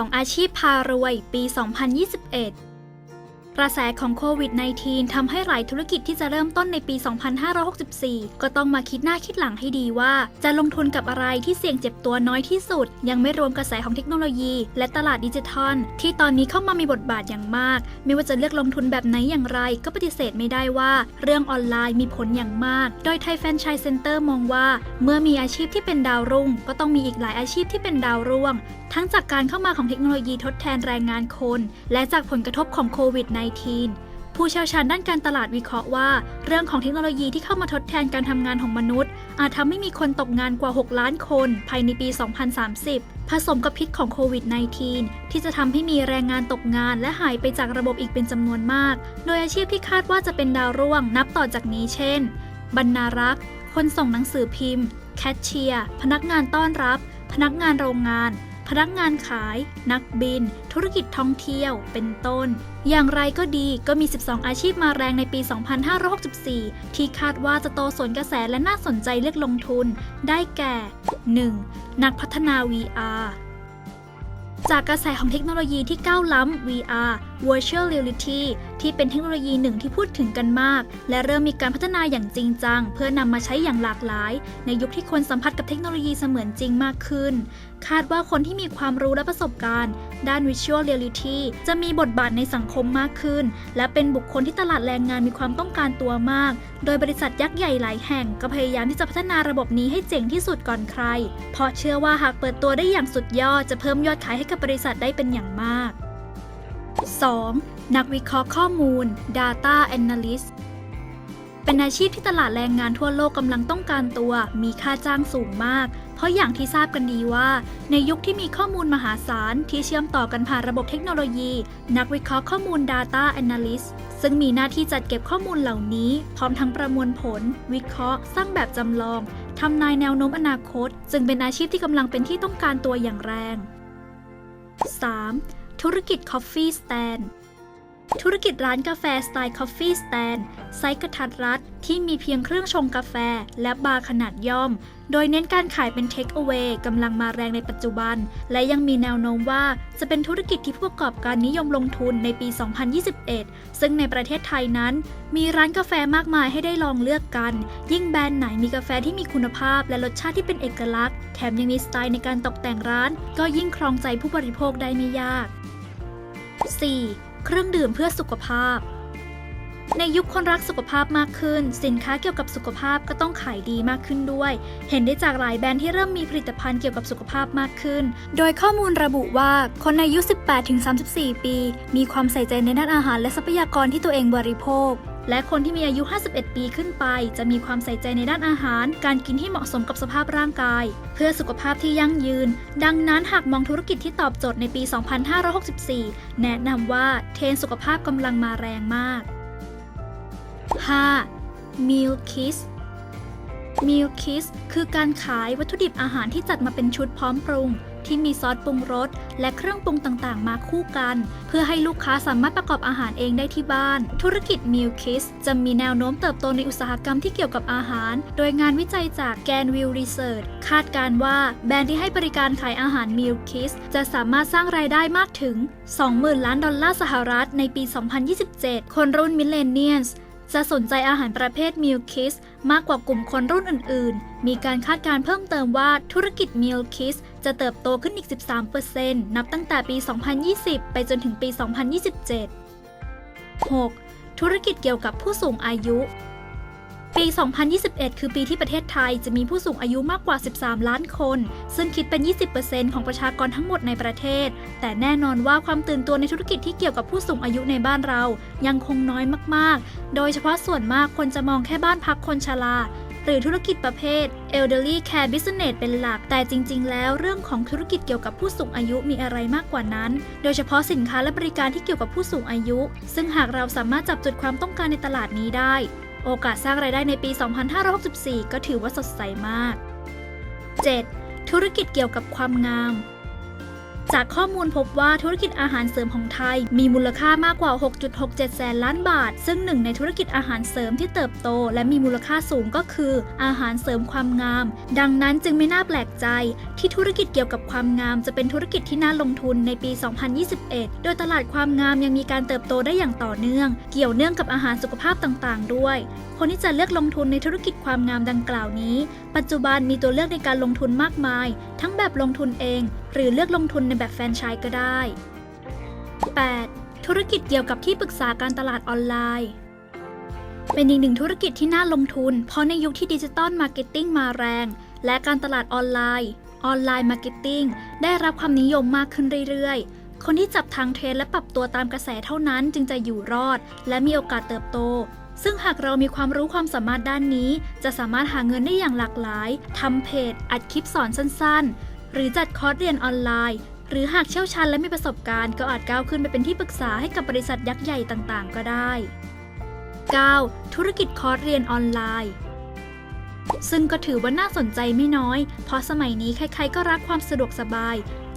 2 อาชีพพารวย ปี 2021 กระแสของโควิด -19 ทำให้หลายธุรกิจที่จะเริ่มต้นในปี 2564 ก็ต้องมาคิดหน้าคิดหลังให้ดีว่า จะลงทุนกับอะไรที่เสี่ยงเจ็บตัวน้อยที่สุด ยังไม่รวมกระแสของเทคโนโลยี และตลาดดิจิทัล ที่ตอนนี้เข้ามามีบทบาทอย่างมาก ไม่ว่าจะเลือกลงทุนแบบไหนอย่างไร ก็ปฏิเสธไม่ได้ว่า เรื่องออนไลน์มีผลอย่างมาก โดยไทยแฟนชส์เซ็นเตอร์มองว่า เมื่อมีอาชีพที่เป็นดาวรุ่ง ก็ต้องมีอีกหลายอาชีพที่เป็นดาวร่วง ทั้งจากการเข้ามาของเทคโนโลยีทดแทนแรงงานคน และจากผลกระทบของโควิด -19 ผู้เชี่ยวชาญด้านการตลาดวิเคราะห์ว่า เรื่องของเทคโนโลยีที่เข้ามาทดแทนการทำงานของมนุษย์ อาจทำให้มีคนตกงานกว่า 6 ล้านคน ภายในปี 2030 ผสมกับพิษของโควิด -19 ที่จะทำให้มีแรงงานตกงานและหายไปจากระบบอีกเป็นจำนวนมาก โดยอาชีพที่คาดว่าจะเป็นดาวร่วงนับต่อจากนี้เช่น บรรณารักษ์ คนส่งหนังสือพิมพ์ แคชเชียร์ พนักงานต้อนรับ พนักงานโรงงาน นักงานขาย นักบิน ธุรกิจท่องเที่ยว เป็นต้น อย่างไรก็ดีก็มี 12 อาชีพมาแรงในปี 2564 ที่คาดว่าจะโตสวนกระแสและน่าสนใจเลือกลงทุน ได้แก่ 1. นักพัฒนา VR จากกระแสของเทคโนโลยีที่ก้าวล้ำ VR Virtual Reality ที่เป็นเทคโนโลยีหนึ่งที่พูดถึงกันมาก และเริ่มมีการพัฒนาอย่างจริงจัง เพื่อนำมาใช้อย่างหลากหลาย ในยุคที่คนสัมผัสกับเทคโนโลยีเสมือนจริงมากขึ้น คาดว่าคนที่มีความรู้และประสบการณ์ ด้าน Virtual Reality จะมีบทบาทในสังคมมากขึ้น และเป็นบุคคลที่ตลาดแรงงานมีความต้องการตัวมาก โดยบริษัทยักษ์ใหญ่หลายแห่งก็พยายามที่จะพัฒนาระบบนี้ให้เจ๋งที่สุดก่อนใคร เพราะเชื่อว่าหากเปิดตัวได้อย่างสุดยอดจะเพิ่มยอดขายให้กับบริษัทได้เป็นอย่างมาก 2. นักวิเคราะห์ข้อมูล Data Analyst เป็นอาชีพที่ตลาดแรงงานทั่วโลกกำลังต้องการตัว มีค่าจ้างสูงมาก เพราะอย่างที่ทราบกันดีว่า ในยุคที่มีข้อมูลมหาศาล ที่เชื่อมต่อกันผ่านระบบเทคโนโลยี นักวิเคราะห์ข้อมูล Data Analyst ซึ่งมีหน้าที่จัดเก็บข้อมูลเหล่านี้ พร้อมทั้งประมวลผล วิเคราะห์ สร้างแบบจำลองทำนายแนวโน้มอนาคต จึงเป็นอาชีพที่กำลังเป็นที่ต้องการตัวอย่างแรง 3. ธุรกิจ Coffee Stand ธุรกิจร้านกาแฟสไตล์ Coffee Stand ไซส์กระทัดรัดที่มีเพียงเครื่องชงกาแฟและบาร์ขนาดย่อม โดยเน้นการขายเป็น Take Away กำลังมาแรงในปัจจุบัน และยังมีแนวโน้มว่าจะเป็นธุรกิจที่ผู้ประกอบการนิยมลงทุนในปี 2021 ซึ่งในประเทศไทยนั้น มีร้านกาแฟมากมายให้ได้ลองเลือกกัน ยิ่งแบรนด์ไหนมีกาแฟที่มีคุณภาพและรสชาติที่เป็นเอกลักษณ์ แถมยังมีสไตล์ในการตกแต่งร้าน ก็ยิ่งครองใจผู้บริโภคได้ไม่ยาก 4. เครื่องดื่มเพื่อสุขภาพ ในยุคคนรักสุขภาพมากขึ้น สินค้าเกี่ยวกับสุขภาพก็ต้องขายดีมากขึ้นด้วย เห็นได้จากหลายแบรนด์ที่เริ่มมีผลิตภัณฑ์เกี่ยวกับสุขภาพมากขึ้น โดยข้อมูลระบุว่าคนอายุ 18-34 ปี มีความใส่ใจในด้านอาหารและทรัพยากรที่ตัวเองบริโภค และคนที่มีอายุ 51 ปีขึ้นไป จะมีความใส่ใจในด้านอาหาร การกินที่เหมาะสมกับสภาพร่างกาย เพื่อสุขภาพที่ยั่งยืน ดังนั้นหากมองธุรกิจที่ตอบโจทย์ในปี 2564 แนะนำว่าเทรนสุขภาพกำลังมาแรงมาก 5. Meal Kiss Meal Kiss คือการขายวัตถุดิบอาหารที่จัดมาเป็นชุดพร้อมปรุง ที่มีซอสปรุงรสและเครื่องปรุงต่างๆ มาคู่กัน เพื่อให้ลูกค้าสามารถประกอบอาหารเองได้ที่บ้าน ธุรกิจ Meal Kiss จะมีแนวโน้มเติบโตในอุตสาหกรรมที่เกี่ยวกับอาหาร โดยงานวิจัยจาก Ganville Research คาดการว่าแบรนด์ที่ให้บริการขายอาหาร Meal Kiss จะสามารถสร้างรายได้มากถึง 20,000 ล้านดอลลาร์สหรัฐในปี 2027 คนรุ่น Millennials จะสนใจอาหารประเภทมิลคิสมากกว่ากลุ่มคนรุ่นอื่น ๆ มีการคาดการเพิ่มเติมว่าธุรกิจมิลคิสจะเติบโตขึ้นอีก 13%นับตั้งแต่ปี 2020 ไปจนถึงปี 2027 6. ธุรกิจเกี่ยวกับผู้สูงอายุ ปี 2021 คือปีที่ประเทศไทยจะมีผู้สูงอายุมากกว่า 13 ล้านคน ซึ่งคิดเป็น 20%ของประชากรทั้งหมดในประเทศ แต่แน่นอนว่าความตื่นตัวในธุรกิจที่เกี่ยวกับผู้สูงอายุในบ้านเรา ยังคงน้อยมากๆ โดยเฉพาะส่วนมากคนจะมองแค่บ้านพักคนชราหรือธุรกิจประเภท elderly care business เป็นหลัก แต่จริง ๆ แล้วเรื่องของธุรกิจเกี่ยวกับผู้สูงอายุมีอะไรมากกว่านั้น โดยเฉพาะสินค้าและบริการที่เกี่ยวกับผู้สูงอายุ ซึ่งหากเราสามารถจับจุดความต้องการในตลาดนี้ได้ โอกาสสร้างรายได้ในปี 2564 ก็ถือว่าสดใสมาก 7. ธุรกิจเกี่ยวกับความงาม จากข้อมูลพบว่าธุรกิจอาหารเสริมของไทย มีมูลค่ามากกว่า 6.67 แสนล้านบาท ซึ่งหนึ่งในธุรกิจอาหารเสริมที่เติบโต และมีมูลค่าสูงก็คือ อาหารเสริมความงาม ดังนั้นจึงไม่น่าแปลกใจ ที่ธุรกิจเกี่ยวกับความงามจะเป็นธุรกิจที่น่าลงทุนในปี 2021 โดยตลาดความงามยังมีการเติบโตได้อย่างต่อเนื่อง เกี่ยวเนื่องกับอาหารสุขภาพต่างๆ ด้วย คนที่จะเลือกลงทุนในธุรกิจความงามดังกล่าวนี้ ปัจจุบันมีตัวเลือกในการลงทุนมากมาย ทั้งแบบลงทุนเอง หรือเลือกลงทุนในแบบแฟรนไชส์ก็ได้ 8. ธุรกิจเกี่ยวกับที่ปรึกษาการตลาดออนไลน์ เป็นอีกหนึ่งธุรกิจที่น่าลงทุน เพราะในยุคที่ดิจิตอลมาร์เก็ตติ้งมาแรง และการตลาดออนไลน์ ออนไลน์มาร์เก็ตติ้งได้รับความนิยมมากขึ้นเรื่อยๆ คนที่จับทางเทรนและปรับตัวตามกระแสเท่านั้นจึงจะอยู่รอด และมีโอกาสเติบโต ซึ่งหากเรามีความรู้ความสามารถด้านนี้ จะสามารถหาเงินได้อย่างหลากหลายทำเพจ อัดคลิปสอนสั้น ๆ หรือจัดคอร์สเรียนออนไลน์ หรือหากเชี่ยวชาญและมีประสบการณ์ก็อาจก้าวขึ้นไปเป็นที่ปรึกษาให้กับบริษัทยักษ์ใหญ่ต่างๆ ก็ได้ 9. ธุรกิจคอร์สเรียนออนไลน์ ซึ่งก็ถือว่าน่าสนใจไม่น้อย เพราะสมัยนี้ใครๆก็รักความสะดวกสบาย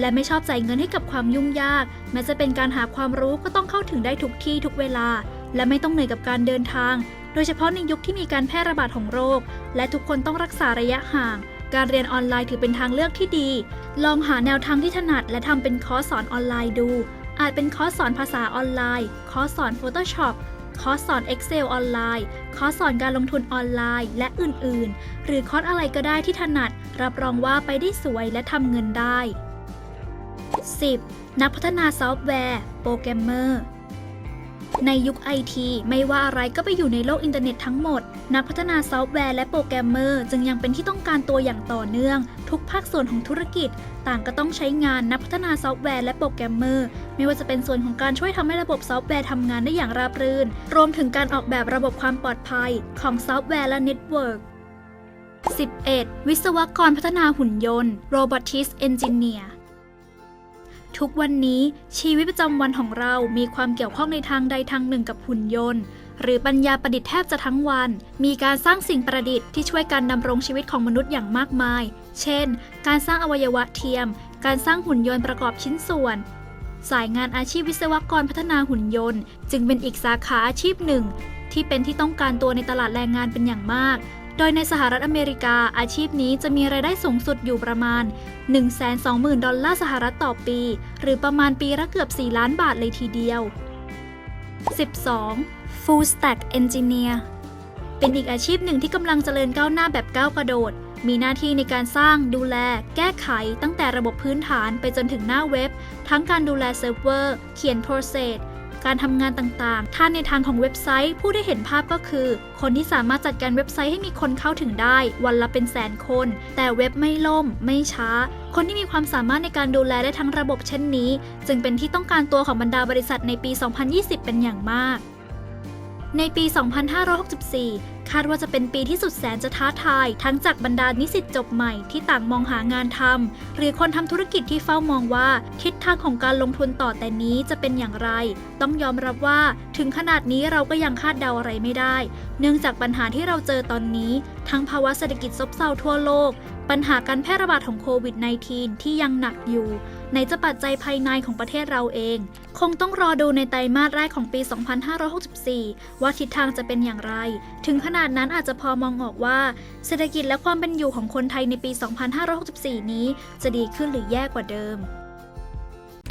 และไม่ชอบจ่ายเงินให้กับความยุ่งยาก แม้จะเป็นการหาความรู้ก็ต้องเข้าถึงได้ทุกที่ทุกเวลา และไม่ต้องเหนื่อยกับการเดินทาง โดยเฉพาะในยุคที่มีการแพร่ระบาดของโรค และทุกคนต้องรักษาระยะห่าง การเรียนออนไลน์ถือเป็นทางเลือกที่ดี ลองหาแนวทางที่ถนัดและทำเป็นคอร์สสอนออนไลน์ดู อาจเป็นคอร์สสอนภาษาออนไลน์ คอร์สสอน Photoshop คอร์สสอน Excel ออนไลน์ คอร์สสอนการลงทุนออนไลน์ และอื่น ๆ หรือคอร์สอะไรก็ได้ที่ถนัด รับรองว่าไปได้สวยและทำเงินได้ 10. นักพัฒนาซอฟต์แวร์ โปรแกรมเมอร์ ในยุคไอทีไม่ว่าอะไรก็ไปอยู่ในโลกอินเทอร์เน็ตทั้งหมด นักพัฒนาซอฟต์แวร์และโปรแกรมเมอร์จึงยังเป็นที่ต้องการตัวอย่างต่อเนื่อง ทุกภาคส่วนของธุรกิจ ต่างก็ต้องใช้งานนักพัฒนาซอฟต์แวร์และโปรแกรมเมอร์ ไม่ว่าจะเป็นส่วนของการช่วยทำให้ระบบซอฟต์แวร์ทำงานได้อย่างราบรื่น รวมถึงการออกแบบระบบความปลอดภัย ของซอฟต์แวร์และเน็ตเวิร์ก 11. วิศวกรพัฒนาหุ่นยนต์ Robotics Engineer ทุกวันนี้ชีวิตประจำวันของเรามีความเกี่ยวข้องในทางใดทางหนึ่งกับหุ่นยนต์ หรือปัญญาประดิษฐ์แทบจะทั้งวัน มีการสร้างสิ่งประดิษฐ์ที่ช่วยการดำรงชีวิตของมนุษย์อย่างมากมาย เช่น การสร้างอวัยวะเทียม การสร้างหุ่นยนต์ประกอบชิ้นส่วน สายงานอาชีพวิศวกรพัฒนาหุ่นยนต์ จึงเป็นอีกสาขาอาชีพหนึ่ง ที่เป็นที่ต้องการตัวในตลาดแรงงานเป็นอย่างมาก โดยในสหรัฐอเมริกาอาชีพนี้จะมีรายได้สูงสุดอยู่ประมาณ 120,000 ดอลลาร์สหรัฐต่อปี หรือประมาณปีละเกือบ 4 ล้านบาทเลยทีเดียว 12. Full Stack Engineer เป็นอีกอาชีพหนึ่งที่กำลังเจริญก้าวหน้าแบบก้าวกระโดด มีหน้าที่ในการสร้างดูแล แก้ไข ตั้งแต่ระบบพื้นฐานไปจนถึงหน้าเว็บ ทั้งการดูแลเซิร์ฟเวอร์ เขียนโปรเซส การทำงานต่างๆ ถ้าในทางของเว็บไซต์ ผู้ได้เห็นภาพก็คือ คนที่สามารถจัดการเว็บไซต์ให้มีคนเข้าถึงได้ วันละเป็นแสนคน แต่เว็บไม่ล่ม ไม่ช้า คนที่มีความสามารถในการดูแลได้ทั้งระบบเช่นนี้ จึงเป็นที่ต้องการตัวของบรรดาบริษัทในปี 2020 เป็นอย่างมาก ในปี 2564 คาดว่าจะเป็นปีที่สุดแสนจะท้าทาย ทั้งจากบรรดานิสิตจบใหม่ที่ต่างมองหางานทำหรือคนทำธุรกิจที่เฝ้ามองว่า ทิศทางของการลงทุนต่อแต่นี้จะเป็นอย่างไร ต้องยอมรับว่า ถึงขนาดนี้เราก็ยังคาดเดาอะไรไม่ได้ เนื่องจากปัญหาที่เราเจอตอนนี้ ทั้งภาวะเศรษฐกิจซบเซาทั่วโลก ปัญหาการแพร่ระบาดของโควิด -19 ที่ยังหนักอยู่ ในจะปัจจัยภายในของประเทศเราเอง คงต้องรอดูในไตรมาสแรกของปี 2564 ว่าทิศทางจะเป็นอย่างไร ถึงขนาดนั้นอาจจะพอมองออกว่า เศรษฐกิจและความเป็นอยู่ของคนไทยในปี 2564 นี้ จะดีขึ้นหรือแย่กว่าเดิม